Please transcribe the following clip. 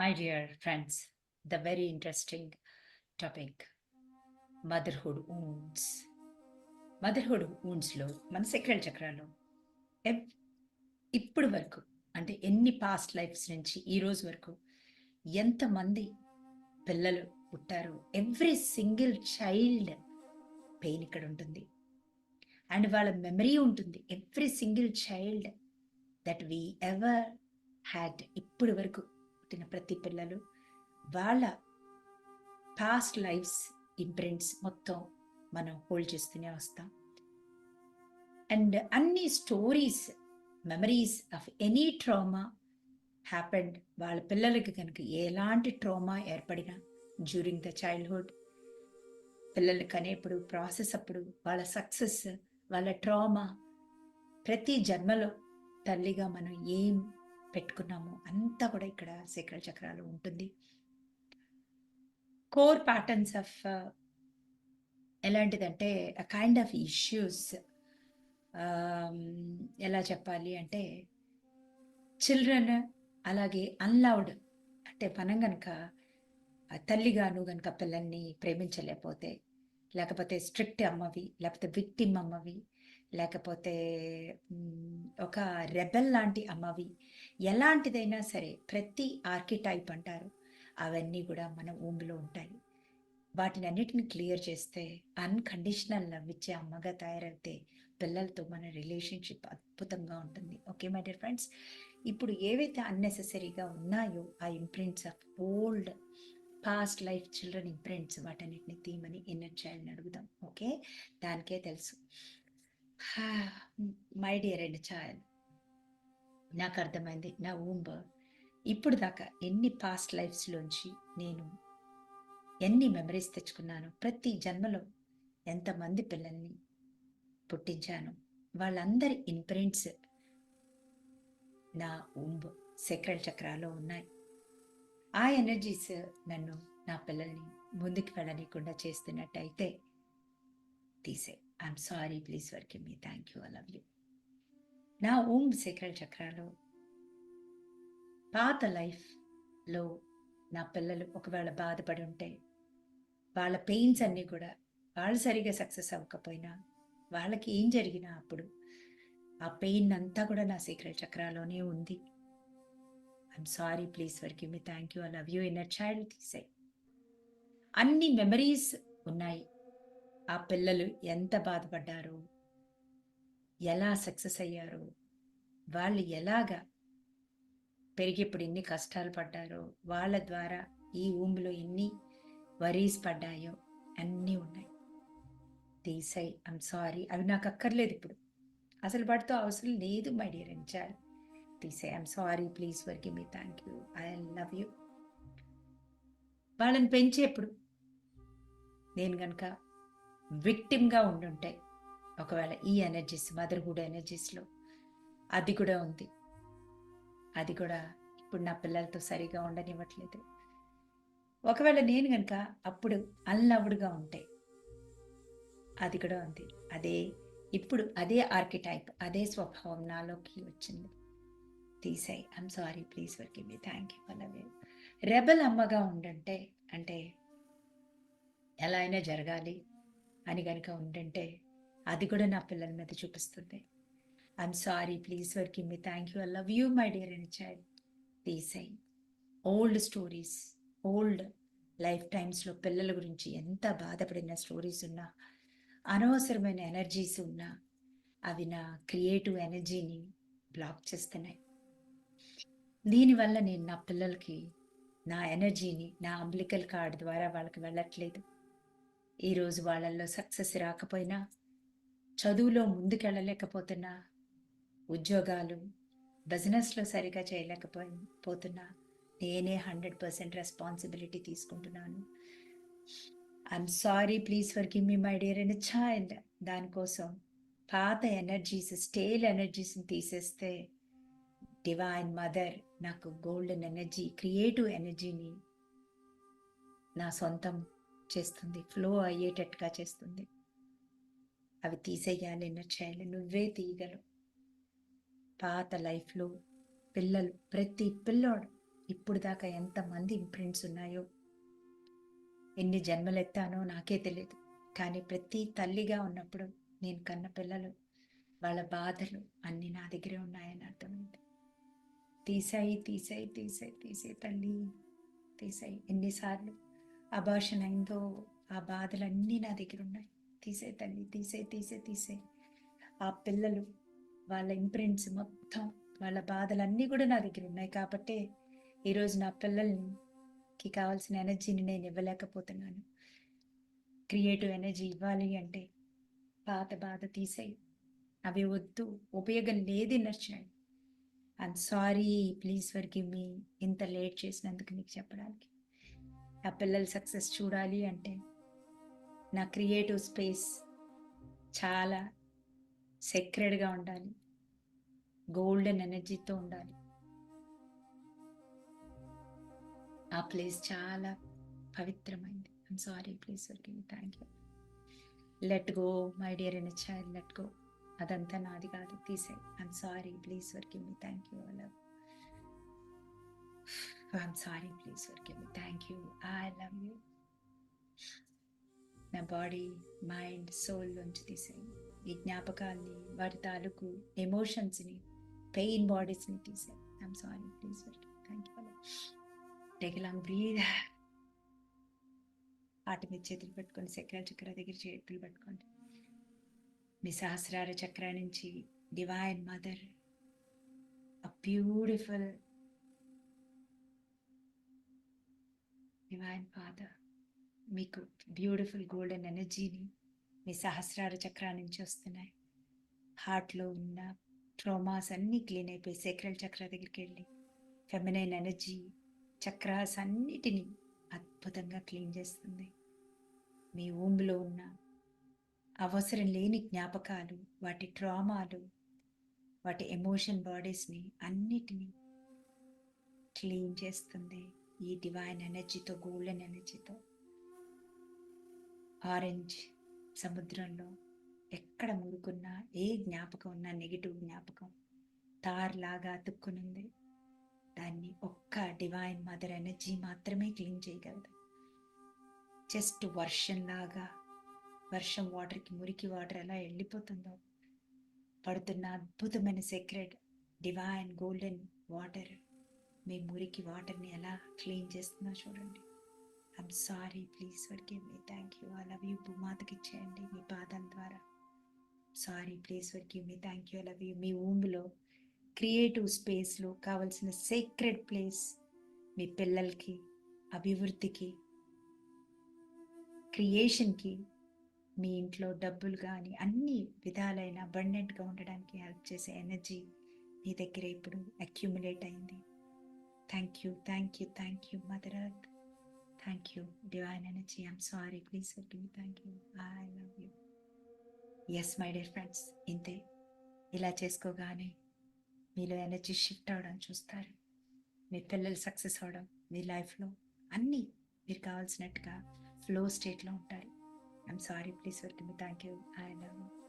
My dear friends, the very interesting topic motherhood wounds. Motherhood ఊన్స్లో మన sacral చక్రాలు ఇప్పుడు వరకు అంటే ఎన్ని పాస్ట్ లైఫ్స్ నుంచి ఈ రోజు వరకు ఎంతమంది పిల్లలు పుట్టారు ఎవ్రీ సింగిల్ చైల్డ్ పెయిన్ ఇక్కడ ఉంటుంది అండ్ వాళ్ళ మెమరీ ఉంటుంది every single child that we ever had ఇప్పటి వరకు పుట్టిన ప్రతి పిల్లలు వాళ్ళ పాస్ట్ లైఫ్స్ ఇంప్రింట్స్ మొత్తం మనం హోల్డ్ చేస్తూనే వస్తాం. అండ్ అన్ని stories memories of any trauma happened వాళ్ళ పిల్లలకి కనుక ఎలాంటి ట్రామా ఏర్పడినా జ్యూరింగ్ ద చైల్డ్హుడ్ పిల్లలు కనేప్పుడు ప్రాసెస్ అప్పుడు వాళ్ళ సక్సెస్ వాళ్ళ ట్రామా ప్రతి జన్మలో తల్లిగా మనం ఏం పెట్టుకున్నాము. అంతా కూడా ఇక్కడ శేఖర చక్రాలు ఉంటుంది. కోర్ ప్యాటర్న్స్ ఆఫ్ ఎలాంటిదంటే కైండ్ ఆఫ్ ఇష్యూస్ ఎలా చెప్పాలి అంటే చిల్డ్రన్ అలాగే అన్లౌడ్ అంటే మనం కనుక తల్లిగాను కనుక పిల్లల్ని ప్రేమించలేకపోతే లేకపోతే స్ట్రిక్ట్ అమ్మవి లేకపోతే విక్టిమ్ అమ్మవి లేకపోతే ఒక రెబెల్ లాంటి అమ్మవి. ఎలాంటిదైనా సరే ప్రతి ఆర్కిటైప్ అంటారు. అవన్నీ కూడా మన ఊంబిలో ఉంటాయి. వాటిని అన్నిటిని క్లియర్ చేస్తే అన్కండిషనల్ లవ్ ఇచ్చే అమ్మగా తయారైతే పిల్లలతో మన రిలేషన్షిప్ అద్భుతంగా ఉంటుంది. Okay my dear friends? ఇప్పుడు ఏవైతే అన్నెసెసరీగా ఉన్నాయో ఆ imprints of old past life children imprints వాటన్నిటిని తీమని ఇన్నర్ చైల్డ్ని అడుగుదాం. ఓకే? దానికే తెలుసు. మై డియర్ అండ్ చైల్డ్ నాకు అర్థమైంది నా ఊంబ. ఇప్పుడు దాకా ఎన్ని పాస్ట్ లైఫ్స్లోంచి నేను ఎన్ని మెమరీస్ తెచ్చుకున్నాను ప్రతి జన్మలో ఎంతమంది పిల్లల్ని పుట్టించాను వాళ్ళందరి ఇంప్రింట్స్ నా ఊంబ్ సెక్రల్ చక్రాలో ఉన్నాయి. ఆ ఎనర్జీస్ నన్ను నా పిల్లల్ని ముందుకు వెళ్ళనీయకుండా చేస్తున్నట్టయితే తీసే I'm sorry please work me thank you I love you నా ఓం సెక్రల్ చక్రాలు పాత లైఫ్లో నా పిల్లలు ఒకవేళ బాధపడి ఉంటే వాళ్ళ పెయిన్స్ అన్నీ కూడా వాళ్ళు సరిగా సక్సెస్ అవ్వకపోయినా వాళ్ళకి ఏం జరిగినా అప్పుడు ఆ పెయిన్ అంతా కూడా నా సీక్రెట్ చక్రాలోనే ఉంది. ఐఎమ్ సారీ ప్లీజ్ వరకు me thank you I love you inner child తీసే అన్ని మెమరీస్ ఉన్నాయి. ఆ పిల్లలు ఎంత బాధపడ్డారు? ఎలా సక్సెస్ అయ్యారు? వాళ్ళు ఎలాగా పెరిగేప్పుడు ఎన్ని కష్టాలు పడ్డారో వాళ్ళ ద్వారా ఈ ఊమిలో ఎన్ని వరీస్ పడ్డాయో అన్నీ ఉన్నాయి. తీసాయి ఐమ్ సారీ అవి నాకు అక్కర్లేదు ఇప్పుడు. అసలు వాటితో అవసరం లేదు మై డియర్ అండ్ తీసే I'm sorry please work me thank you I love you వాళ్ళని పెంచేప్పుడు నేను కనుక విక్టిమ్గా ఉండుంటే ఒకవేళ ఈ ఎనర్జీస్ మదర్హుడ్ ఎనర్జీస్లో అది కూడా ఉంది. అది కూడా ఇప్పుడు నా పిల్లలతో సరిగా ఉండనివ్వట్లేదు. ఒకవేళ నేను కనుక అప్పుడు అన్లవ్డ్గా ఉంటే అది కూడా ఉంది. అదే ఇప్పుడు అదే ఆర్కిటైప్ అదే స్వభావం నాలోకి వచ్చింది. తీసాయి. I'm sorry please work me thank you అలాగే రెబల్ అమ్మగా ఉండంటే అంటే ఎలా అయినా జరగాలి. అని కనుక ఉండంటే అది కూడా నా పిల్లల మీద చూపిస్తుంది. I'm sorry please work me thank you I love you my dear and child తీసాయి old stories old life టైమ్స్లో పిల్లల గురించి ఎంత బాధపడిన స్టోరీస్ ఉన్నా అనవసరమైన ఎనర్జీస్ ఉన్నా అవి నా క్రియేటివ్ ఎనర్జీని బ్లాక్ చేస్తున్నాయి. దీనివల్ల నేను నా పిల్లలకి నా ఎనర్జీని నా అంబ్లికల్ కార్డ్ ద్వారా వాళ్ళకి వెళ్ళట్లేదు. ఈరోజు వాళ్ళల్లో సక్సెస్ రాకపోయినా చదువులో ముందుకెళ్ళలేకపోతున్నా ఉద్యోగాలు బిజినెస్లో సరిగా చేయలేకపోతున్నా నేనే హండ్రెడ్ పర్సెంట్ రెస్పాన్సిబిలిటీ తీసుకుంటున్నాను. I'm sorry please forgive me my dear and child. దానికోసం పాత ఎనర్జీస్ స్టేల్ ఎనర్జీస్ని తీసేస్తే డివైన్ మదర్ నాకు గోల్డెన్ ఎనర్జీ క్రియేటివ్ ఎనర్జీని నా సొంతం చేస్తుంది ఫ్లో అయ్యేటట్టుగా చేస్తుంది. అవి తీసేయాలి చేయాలి నువ్వే తీయగలవు. పాత లైఫ్లో పిల్లలు ప్రతి పిల్లోడు ఇప్పుడు దాకా ఎంతమంది ఇంప్రింట్స్ ఉన్నాయో ఎన్ని జన్మలు ఎత్తానో నాకే తెలియదు కానీ ప్రతి తల్లిగా ఉన్నప్పుడు నేను కన్న పిల్లలు వాళ్ళ బాధలు అన్నీ నా దగ్గరే ఉన్నాయని అర్థమైంది. తీసాయి తీసాయి తీసాయి తీసే తల్లి తీసాయి. ఎన్నిసార్లు అభాషణ అయిందో ఆ బాధలన్నీ నా దగ్గర ఉన్నాయి. తీసే తల్లి తీసే తీసే తీసే. ఆ పిల్లలు వాళ్ళ ఇంప్రింట్స్ మొత్తం వాళ్ళ బాధలన్నీ కూడా నా దగ్గర ఉన్నాయి. కాబట్టి ఈరోజు నా పిల్లలకి కావాల్సిన ఎనర్జీని నేను ఇవ్వలేకపోతున్నాను. క్రియేటివ్ ఎనర్జీ ఇవ్వాలి అంటే పాత బాధ తీసేయి. అవి వద్దు ఉపయోగం లేదు నచ్చాయి I'm sorry please forgive me ఇంత లేట్ చేసినందుకు నీకు చెప్పడానికి. ఆ పిల్లల సక్సెస్ చూడాలి అంటే నా క్రియేటివ్ స్పేస్ చాలా సెక్రెడ్గా ఉండాలి. గోల్డెన్ ఎనర్జీతో ఉండాలి. ఆ ప్లేస్ చాలా పవిత్రమైంది. I'm sorry please for thank you let go my dear and child let go అదంతా నాది కాదు తీసే I'm sorry please working me thank you love I'm sorry please forgive me thank you I love you నా body mind soul నుంచి తీసేయి ఈ జ్ఞాపకాల్ని వాటి తాలూకు ఎమోషన్స్ని పెయిన్ బాడీస్ని తీసేయి I'm sorry please for thank you take long breath వాటి మీద చేతులు పెట్టుకొని చక్రాల చక్ర దగ్గర చేతులు పెట్టుకోండి. మీ సహస్రార చక్ర నుంచి divine mother a beautiful divine father మీకు బ్యూటిఫుల్ గోల్డెన్ ఎనర్జీని మీ సహస్రార చక్ర నుంచి వస్తున్నాయి. హార్ట్లో ఉన్న ట్రోమాస్ అన్నీ క్లీన్ అయిపోయి సేక్రల్ చక్ర దగ్గరికి వెళ్ళి ఫెమినైన్ ఎనర్జీ చక్రాస్ అన్నిటినీ అద్భుతంగా క్లీన్ చేస్తుంది. మీ ఊంబులో ఉన్న అవసరం లేని జ్ఞాపకాలు వాటి ట్రామాలు వాటి ఎమోషన్ బాడీస్ని అన్నిటినీ క్లీన్ చేస్తుంది. ఈ డివైన్ ఎనర్జీతో గోల్డెన్ ఎనర్జీతో ఆరెంజ్ సముద్రంలో ఎక్కడ మురుకున్నా ఏ జ్ఞాపకం ఉన్నా నెగిటివ్ జ్ఞాపకం తార్లాగా అతుక్కునుంది. దాన్ని ఒక్క డివైన్ మదర్ ఎనర్జీ మాత్రమే క్లీన్ చేయగలదు. జస్ట్ వర్షంలాగా వర్షం వాటర్కి మురికి వాటర్ ఎలా వెళ్ళిపోతుందో పడుతున్న అద్భుతమైన సీక్రెట్ డివైన్ గోల్డెన్ వాటర్ మీ మురికి వాటర్ని ఎలా క్లీన్ చేస్తుందో చూడండి. I'm sorry please for me thank you I love you భూమాతకి ఇచ్చేయండి మీ పాదం ద్వారా. Sorry please for me thank you I love you మీ ఊంబులో క్రియేటివ్ స్పేస్లో కావలసిన సీక్రెట్ ప్లేస్ మీ పిల్లలకి అభివృద్ధికి క్రియేషన్కి మీ ఇంట్లో డబ్బులు కానీ అన్ని విధాలైన అబండెంట్గా ఉండడానికి హెల్ప్ చేసే ఎనర్జీ మీ దగ్గర ఇప్పుడు అక్యుములేట్ అయింది. Thank you thank you thank you mother earth thank you divine energy I'm sorry please for thank you I love you yes my dear friends ఇంతే. ఇలా చేసుకోగానే మీలో ఎనర్జీ షిఫ్ట్ అవడం చూస్తారు. మీ పిల్లలు సక్సెస్ అవడం మీ లైఫ్లో అన్నీ మీరు కావాల్సినట్టుగా ఫ్లో స్టేట్లో ఉంటారు I'm sorry please welcome thank you I love